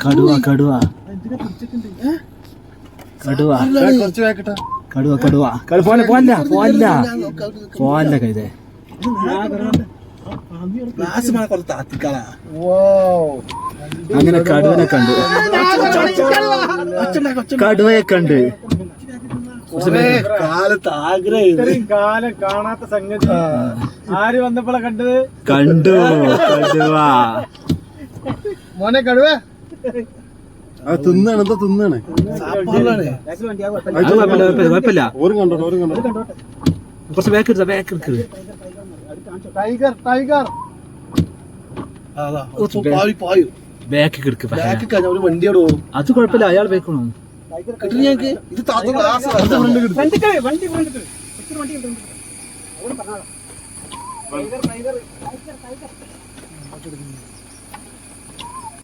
കടുവ കടുവ. കടുവ. കടുവ കടുവ. കടു പോല പോല്ല പോല്ല പോല്ല കൈതേ അങ്ങനെ കടുവനെ കണ്ടു. കടുവയെ കണ്ട്. കാലത്ത് ആഗ്രഹം ഇത്രയും കാലം കാണാത്ത സംഗതി. ആര് വന്നപ്പോഴാ കണ്ടത്? കണ്ടു കടുവ മോനെ കടുവ. അത് തിന്നാണ് എന്താ തിന്നാണ്? കുഴപ്പമില്ല. ഓരും കണ്ടോ ഓരും കണ്ടോ കുറച്ച് ബാക്ക് എടുത്ത ബാക്ക് എടുക്കരുത് ടൈഗർ ടൈഗർ. ബാക്ക് എടുക്ക് ബാക്ക് കഴിഞ്ഞ ഒരു വണ്ടിയോട് പോകും. അത് കുഴപ്പമില്ല അയാൾ ബാക്കണോ കിട്ടും ഞങ്ങക്ക്. ഇത് താത്ത